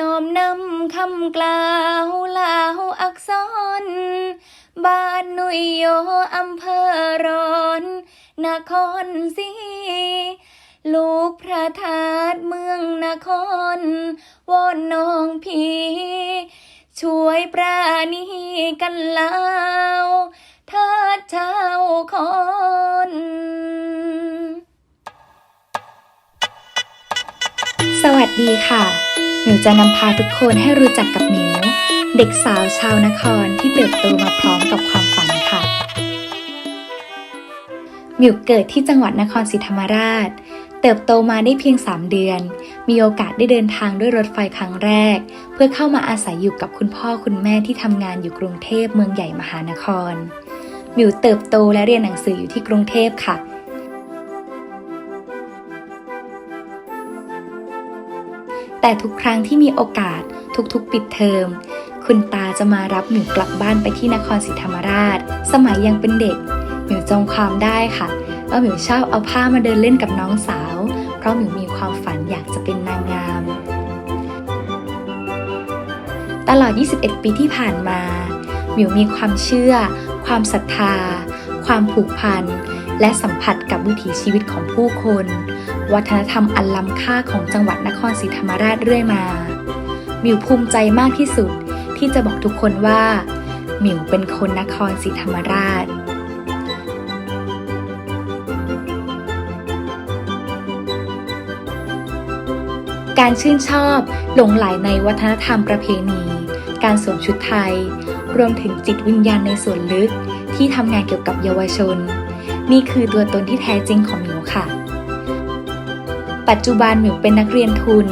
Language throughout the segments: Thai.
น้อมนำคำกล่าวลาวอักษร บ้านนุยโยอำเภอร้อนนครศรีลูกพระธาตุเมืองนครวอนน้องพี่ช่วยปราณีกันลาวเทิดเจ้าคนสวัสดีค่ะ มิวจะนำพาทุกคนให้รู้จักกับหมิวเด็กสาวชาวนครที่เติบโตมาพร้อมกับความฝันค่ะหมิวเกิดที่จังหวัดนครศรีธรรมราช เติบโตมาได้เพียง 3 เดือน มีโอกาสได้เดินทางด้วยรถไฟครั้งแรก เพื่อเข้ามาอาศัยอยู่กับคุณพ่อคุณแม่ที่ทำงานอยู่กรุงเทพเมืองใหญ่มหานคร มิวเติบโตและเรียนหนังสืออยู่ที่กรุงเทพค่ะ แต่ทุกครั้งที่มีโอกาสทุกๆ ปิดเทอม คุณตาจะมารับหมิวกลับบ้านไปที่นครศรีธรรมราช สมัยยังเป็นเด็กหมิวจำความได้ค่ะว่าหมิวชอบเอาผ้ามาเดินเล่นกับน้องสาว เพราะหมิวมีความฝันอยากจะเป็นนางงาม ตลอด 21 ปีที่ผ่านมาหมิวมีความเชื่อ ความศรัทธา ความผูกพัน และสัมผัสกับวิถีชีวิตของผู้คน วัฒนธรรมอันล้ำค่าของจังหวัดนครศรีธรรมราชเรื่อยมาหมิวภูมิใจมากที่สุดที่จะบอกทุกคนว่าหมิวเป็นคนนครศรีธรรมราชการชื่นชอบหลงไหลในวัฒนธรรมประเพณี การสวมชุดไทย รวมถึงจิตวิญญาณในส่วนลึกที่ทำงานเกี่ยวกับเยาวชน นี่คือตัวตนที่แท้จริงของหมิวค่ะ ปัจจุบันหมิวเป็นนักเรียนทุน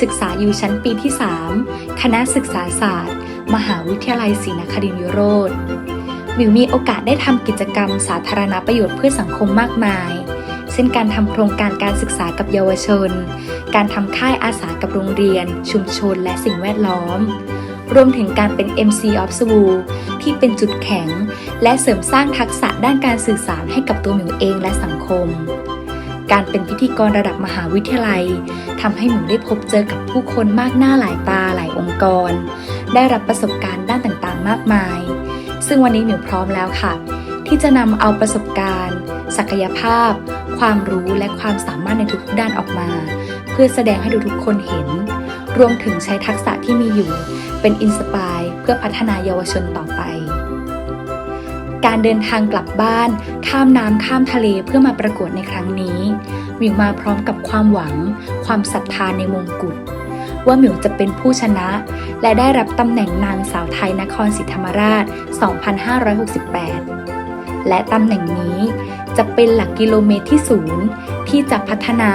ศึกษาอยู่ชั้นปีที่ 3 คณะศึกษาศาสตร์ มหาวิทยาลัยศรีนครินทรวิโรธหมิวมีโอกาสได้ทำกิจกรรมสาธารณประโยชน์เพื่อสังคมมากมาย เช่นการทำโครงการการศึกษากับเยาวชน การทำค่ายอาสากับโรงเรียน ชุมชนและสิ่งแวดล้อม รวมถึงการเป็น MC of School ที่เป็นจุดแข็ง และเสริมสร้างทักษะด้านการสื่อสารให้กับตัวหมิวเองและสังคม การเป็นพิธีกรระดับมหาวิทยาลัยทำให้หมิวได้พบเจอกับผู้คนมากหน้าหลายตาหลายองค์กร ได้รับประสบการณ์ด้านต่างๆ มากมาย ซึ่งวันนี้หมิวพร้อมแล้วค่ะ ที่จะนำเอาประสบการณ์ ศักยภาพ ความรู้และความสามารถในทุกๆด้านออกมา เพื่อแสดงให้ทุกๆคนเห็น รวมถึงใช้ทักษะที่มีอยู่ เป็นอินสปายเพื่อพัฒนาเยาวชนต่อไป การเดินทางกลับบ้าน ข้ามน้ำข้ามทะเลเพื่อมาประกวดในครั้งนี้ มิวมาพร้อมกับความหวัง ความศรัทธาในมงกุฎว่าหมิวจะเป็นผู้ชนะ และได้รับตำแหน่งนางสาวไทยนครศรีธรรมราช 2568 และตำแหน่งนี้จะเป็นหลักกิโลเมตรที่ศูนย์ที่จะพัฒนา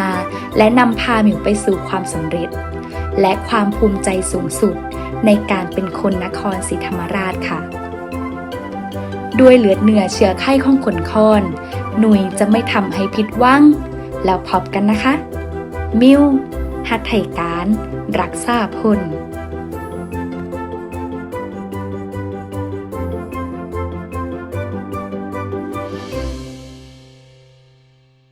และนำพาหมิวไปสู่ความสำเร็จ และความภูมิใจสูงสุดในการเป็นคนนครศรีธรรมราชค่ะ ด้วยเหลือเหนือเชื้อไข้ข้องขนคอน หนุยจะไม่ทำให้ผิดหวัง แล้วพบกันนะคะ มิว หัตไทยการ รักษาพล